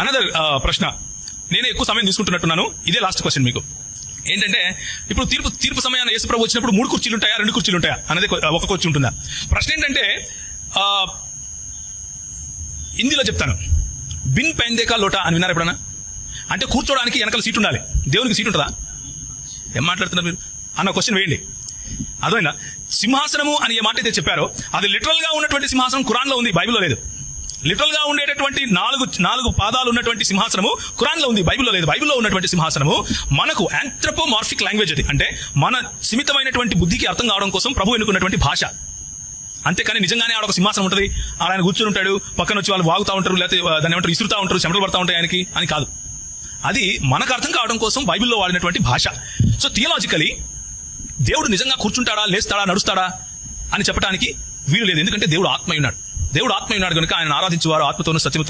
Another uh, ప్రశ్న. నేను ఎక్కువ సమయం తీసుకుంటున్నట్టున్నాను. ఇదే లాస్ట్ క్వశ్చన్ మీకు. ఏంటంటే ఇప్పుడు తీర్పు తీర్పు సమయాన్ని యేసుప్రభు వచ్చినప్పుడు మూడు కుర్చీలు ఉంటాయా రెండు కుర్చీలు ఉంటాయా అనేది ఒక కుర్చీ ఉంటుందా? ప్రశ్న ఏంటంటే హిందీలో చెప్తాను. బిన్ పెందేకా లోటా అని విన్నారు ఎప్పుడన్నా? అంటే కూర్చోడానికి వెనకాల సీట్ ఉండాలి. దేవునికి సీట్ ఉంటుందా? ఏం మాట్లాడుతున్నారు మీరు? అన్న క్వశ్చన్ వేయండి. అర్థమైందా? సింహాసనము అని ఏ మాట అయితే చెప్పారో అది లిటరల్గా ఉన్నటువంటి సింహాసనం కురాన్లో ఉంది బైబిల్లో లేదు. లిటరల్గా ఉండేటటువంటి నాలుగు నాలుగు పాదాలు ఉన్నటువంటి సింహాసనము ఖురాన్లో ఉంది బైబిల్లో లేదు. బైబిల్లో ఉన్నటువంటి సింహాసనము మనకు యాంథ్రపోమార్ఫిక్ లాంగ్వేజ్ అది. అంటే మన సిమితమైనటువంటి బుద్ధికి అర్థం కావడం కోసం ప్రభు ఎన్నుకున్నటువంటి భాష. అంతేకాని నిజంగానే ఆడ ఒక సింహాసనం ఉంటుంది. ఆయన కూర్చుని ఉంటాడు. పక్కన వచ్చి వాళ్ళు వాగుతూ ఉంటారు లేకపోతే దాని ఏమంటారు ఇసురుతా ఉంటారు చెమటలు పడతా ఉంటాయి ఆయనకి అని కాదు. అది మనకు అర్థం కావడం కోసం బైబిల్లో వాడినటువంటి భాష. సో థియలాజికలీ దేవుడు నిజంగా కూర్చుంటాడా లేస్తాడా నడుస్తాడా అని చెప్పడానికి వీలు లేదు. ఎందుకంటే దేవుడు ఆత్మ ఉన్నాడు దేవుడు ఆత్మ ఉన్నాడు కనుక ఆయన ఆరాధించేవారు ఆత్మతోనూ సత్యముతో